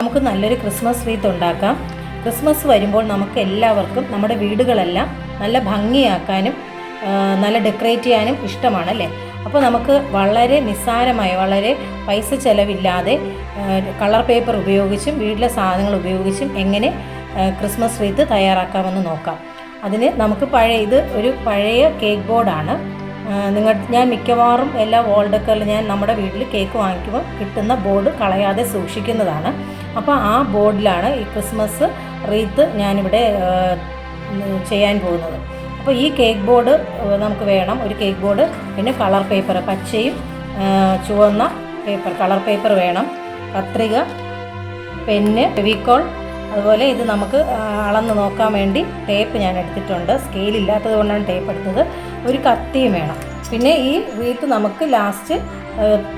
നമുക്ക് നല്ലൊരു Christmas wreath ഉണ്ടാക്കാം ക്രിസ്മസ് വരുമ്പോൾ നമുക്ക് എല്ലാവർക്കും നമ്മുടെ വീടുകളെല്ലാം നല്ല ഭംഗിയാക്കാനും നല്ല ഡെക്കറേറ്റ് ചെയ്യാനും ഇഷ്ടമാണ് അല്ലേ അപ്പോൾ നമുക്ക് വളരെ നിസ്സാരമായി വളരെ പൈസ ചിലവില്ലാതെ കളർ പേപ്പർ ഉപയോഗിച്ചും വീട്ടിലെ സാധനങ്ങൾ ഉപയോഗിച്ചും എങ്ങനെ ക്രിസ്മസ് റീത്ത് തയ്യാറാക്കാമെന്ന് നോക്കാം. അതിന് നമുക്ക് പഴയ ഇത് ഒരു പഴയ കേക്ക് ബോർഡാണ് നിങ്ങൾ ഞാൻ മിക്കവാറും എല്ലാ വോൾഡക്കറിലും ഞാൻ നമ്മുടെ വീട്ടിൽ കേക്ക് വാങ്ങിക്കുമ്പോൾ കിട്ടുന്ന ബോർഡ് കളയാതെ സൂക്ഷിക്കുന്നതാണ്. അപ്പോൾ ആ ബോർഡിലാണ് ഈ ക്രിസ്മസ് റീത്ത് ഞാനിവിടെ ചെയ്യാൻ പോകുന്നത്. അപ്പോൾ ഈ കേക്ക് ബോർഡ് നമുക്ക് വേണം. ഒരു കേക്ക് ബോർഡ് പിന്നെ കളർ പേപ്പർ പച്ചയും ചുവന്ന പേപ്പർ കളർ പേപ്പർ വേണം. കത്രിക പെന്ന് ഫെവിക്കോൾ അതുപോലെ ഇത് നമുക്ക് അളന്ന് നോക്കാൻ വേണ്ടി ടേപ്പ് ഞാൻ എടുത്തിട്ടുണ്ട്. സ്കെയിൽ ഇല്ലാത്തത് കൊണ്ടാണ് ടേപ്പ് എടുത്തത്. ഒരു കത്തിയും വേണം. പിന്നെ ഈ വീത്ത് നമുക്ക് ലാസ്റ്റ്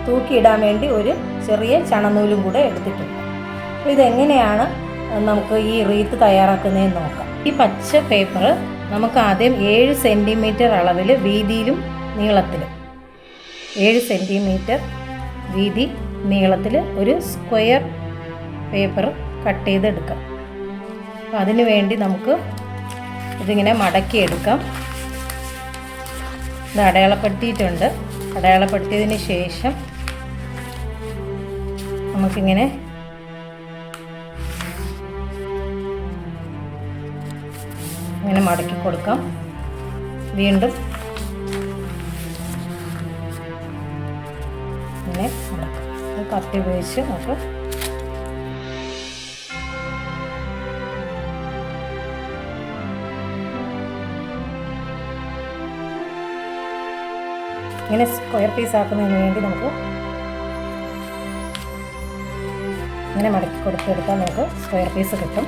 തൂക്കിയിടാൻ വേണ്ടി ഒരു ചെറിയ ചണനൂലും കൂടെ എടുത്തിട്ടുണ്ട്. അപ്പോൾ ഇതെങ്ങനെയാണ് നമുക്ക് ഈ റീത്ത് തയ്യാറാക്കുന്നതെന്ന് നോക്കാം. ഈ പച്ച പേപ്പർ നമുക്ക് ആദ്യം ഏഴ് സെന്റിമീറ്റർ അളവിൽ വീതിയിലും നീളത്തിലും ഏഴ് സെന്റിമീറ്റർ വീതി നീളത്തിൽ ഒരു സ്ക്വയർ പേപ്പർ കട്ട് ചെയ്തെടുക്കാം. അപ്പം അതിനു വേണ്ടി നമുക്ക് ഇതിങ്ങനെ മടക്കിയെടുക്കാം. ഇത് അടയാളപ്പെടുത്തിയിട്ടുണ്ട്. അടയാളപ്പെടുത്തിയതിന് ശേഷം നമുക്കിങ്ങനെ ഇങ്ങനെ മടക്കി കൊടുക്കാം. വീണ്ടും ഇങ്ങനെ കത്തി ഉപയോഗിച്ച് നമുക്ക് ഇങ്ങനെ സ്ക്വയർ പീസ് ആക്കുന്നതിന് വേണ്ടി നമുക്ക് ഇങ്ങനെ മടക്കി കൊടുത്തെടുത്താൽ നമുക്ക് സ്ക്വയർ പീസ് കിട്ടും.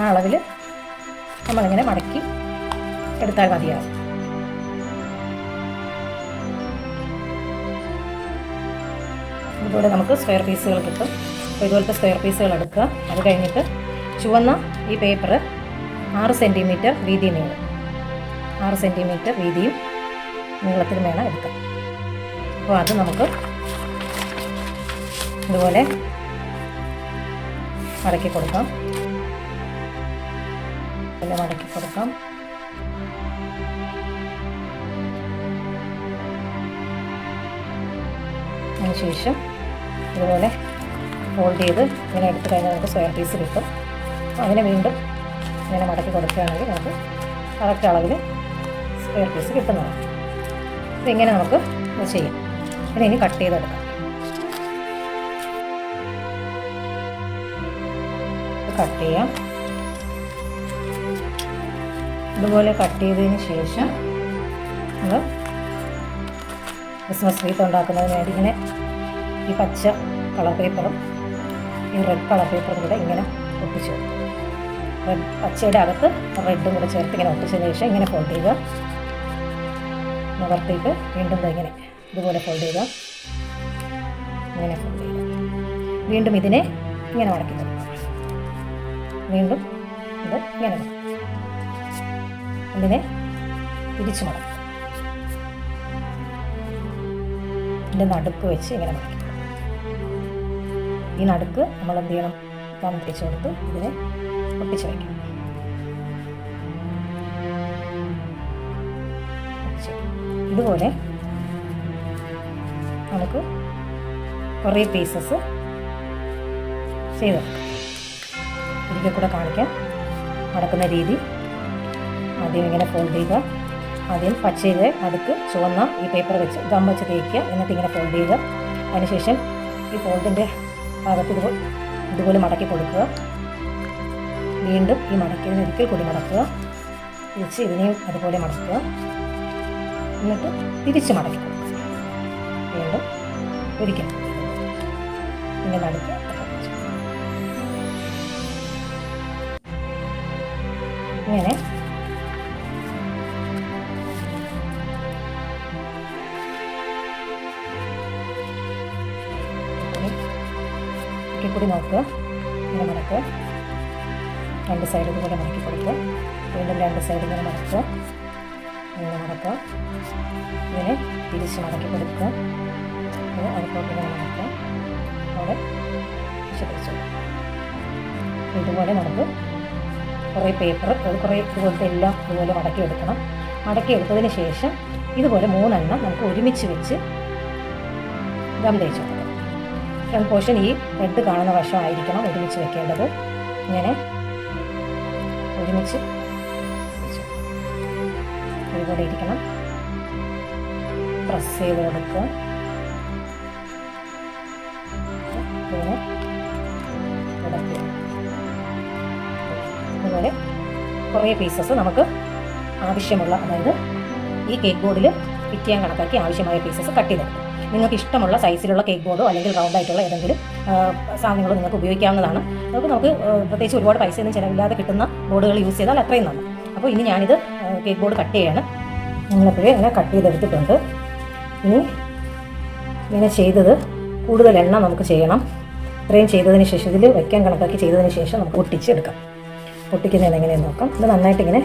ആ അളവിൽ നമ്മളിങ്ങനെ മടക്കി എടുത്താൽ മതിയാവും. ഇതുപോലെ നമുക്ക് സ്ക്വയർ പീസുകൾ കിട്ടും. അപ്പോൾ ഇതുപോലത്തെ സ്ക്വയർ പീസുകൾ എടുക്കുക. അത് കഴിഞ്ഞിട്ട് ചുവന്ന ഈ പേപ്പർ ആറ് സെന്റിമീറ്റർ വീതി നീളം ആറ് സെന്റിമീറ്റർ വീതിയും നീളത്തിലും വേണം എടുക്കാം അപ്പോൾ അത് നമുക്ക് ഇതുപോലെ മടക്കി കൊടുക്കാം. പിന്നെ മടക്കി കൊടുക്കാം. അതിനുശേഷം ഇതുപോലെ ഫോൾഡ് ചെയ്ത് ഇങ്ങനെ എടുത്തു കഴിഞ്ഞാൽ നമുക്ക് സ്ക്വയർ പീസ് കിട്ടും. അതിനെ വീണ്ടും ഇങ്ങനെ മടക്കി കൊടുക്കുകയാണെങ്കിൽ നമുക്ക് കറക്റ്റ് അളവിൽ സ്ക്വയർ പീസ് കിട്ടുന്നതാണ്. ഇങ്ങനെ നമുക്ക് ചെയ്യാം. പിന്നെ ഇനി കട്ട് ചെയ്തെടുക്കാം. കട്ട് ചെയ്യാം. ഇതുപോലെ കട്ട് ചെയ്തതിന് ശേഷം നമ്മൾ ക്രിസ്മസ് ട്രീത്ത് ഉണ്ടാക്കുന്നതിന് വേണ്ടി ഇങ്ങനെ ഈ പച്ച കളർ പേപ്പറും ഈ റെഡ് കളർ പേപ്പറും കൂടെ ഇങ്ങനെ ഒട്ടിച്ചു റെഡ് പച്ചയുടെ അകത്ത് റെഡും കൂടെ ചേർത്ത് ഇങ്ങനെ ഒട്ടിച്ചതിന് ശേഷം ഇങ്ങനെ ഫോൾഡ് ചെയ്യുക. നിവർത്തിയിട്ട് വീണ്ടും ഇങ്ങനെ ഇതുപോലെ ഫോൾഡ് ചെയ്യുക ഇങ്ങനെ ഫോൾഡ് ചെയ്യുക വീണ്ടും ഇതിനെ ഇങ്ങനെ മടക്കി വീണ്ടും ഇത് ഇങ്ങനെ ഇതിനെ തിരിച്ചു മടക്കുക ഇതിന്റെ നടുക്ക് വെച്ച് ഇങ്ങനെ മടക്കി ഈ നടുക്ക് നമ്മൾ എന്ത് ചെയ്യണം? പിടിച്ച് കൊടുത്ത് ഇതിനെ ഒട്ടിച്ച് വയ്ക്കണം ഇതുപോലെ നമുക്ക് കുറേ പീസസ് ചെയ്തെടുക്കാം. ഒരിക്കൽ കൂടെ കാണിക്കാം. നടക്കുന്ന രീതി. ആദ്യം ഇങ്ങനെ ഫോൾഡ് ചെയ്യുക. ആദ്യം പച്ചയിൽ അടുത്ത് ചുവന്ന ഈ പേപ്പർ വെച്ച് ഗം വെച്ച് തേക്കുക. എന്നിട്ട് ഇങ്ങനെ ഫോൾഡ് ചെയ്യുക. അതിനുശേഷം ഈ ഫോൾഡിന്റെ ഭാഗത്ത് ഇതുപോലെ ഇതുപോലെ മടക്കി കൊടുക്കുക. വീണ്ടും ഈ മടക്കിയതിന് ഒരിക്കൽ കൂടി മടക്കുക. തിരിച്ച് ഇതിനെയും അതുപോലെ മടക്കുക. എന്നിട്ട് തിരിച്ച് മടക്കി കൊടുക്കുക വീണ്ടും ഒരിക്കൽ. കൂടി. പിന്നെ നടുക്ക്. ഇങ്ങനെ. കൂടി നോക്കുക. ഇങ്ങനെ മടക്കുക. രണ്ട് സൈഡിൽ കൂടെ മടക്കി കൊടുക്കുക. വീണ്ടും രണ്ട് സൈഡിൽ ഇങ്ങനെ മടക്കുക. ഇങ്ങനെ മടക്കാം ഇങ്ങനെ തിരിച്ച് മടക്കി കൊടുക്കുക അത് അതുപോലെ ഇങ്ങനെ മടക്കാം അവിടെ വിശദിച്ചു ഇതുപോലെ നമുക്ക് കുറേ പേപ്പർ അത് കുറേ ഇതുപോലത്തെ എല്ലാം ഇതുപോലെ മടക്കി എടുക്കണം. മടക്കി എടുത്തതിന് ശേഷം ഇതുപോലെ മൂന്നെണ്ണം നമുക്ക് ഒരുമിച്ച് വെച്ച് ദം തേച്ച് കൊടുക്കാം ഫ്രണ്ട് പോർഷൻ ഈ റെഡ് കാണുന്ന വശമായിരിക്കണം ഒരുമിച്ച് വെക്കേണ്ടത്. ഇങ്ങനെ ഒരുമിച്ച് അതുപോലെ ഇരിക്കണം. പ്രസ് ചെയ്ത് കൊടുക്കുക അതുപോലെ കുറേ പീസസ് നമുക്ക് ആവശ്യമുള്ള അതായത് ഈ കേക്ക് ബോർഡിൽ ഫിറ്റ് ചെയ്യാൻ കണക്കാക്കി ആവശ്യമായ പീസസ് കട്ട് ചെയ്തെടുക്കും നിങ്ങൾക്ക് ഇഷ്ടമുള്ള സൈസിലുള്ള കേക്ക് ബോർഡോ അല്ലെങ്കിൽ റൗണ്ട് ആയിട്ടുള്ള ഏതെങ്കിലും സാധനങ്ങളോ നിങ്ങൾക്ക് ഉപയോഗിക്കാവുന്നതാണ്. നമുക്ക് നമുക്ക് പ്രത്യേകിച്ച് ഒരുപാട് പൈസയൊന്നും ചിലവില്ലാതെ കിട്ടുന്ന ബോർഡുകൾ യൂസ് ചെയ്താൽ അത്രയും നന്ന് അപ്പോൾ ഇനി ഞാനിത് കേക്ക് ബോർഡ് കട്ട് ചെയ്യാണ്. ഞങ്ങളപ്പോഴേ അങ്ങനെ കട്ട് ചെയ്തെടുത്തിട്ടുണ്ട്. ഇനി ഇങ്ങനെ ചെയ്തത് കൂടുതൽ എണ്ണ നമുക്ക് ചെയ്യണം. ഇത്രയും ചെയ്തതിന് ശേഷം ഇതിൽ വയ്ക്കാൻ കണക്കാക്കി ചെയ്തതിന് ശേഷം നമുക്ക് ഒട്ടിച്ചെടുക്കാം ഒട്ടിക്കുന്നത് എങ്ങനെയെന്ന് നോക്കാം. ഇത് നന്നായിട്ട് ഇങ്ങനെ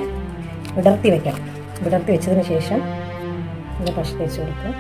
വിടർത്തി വെക്കണം വിടർത്തി വെച്ചതിന് ശേഷം ഇതിന്റെ പശ തേച്ച് കൊടുക്കുക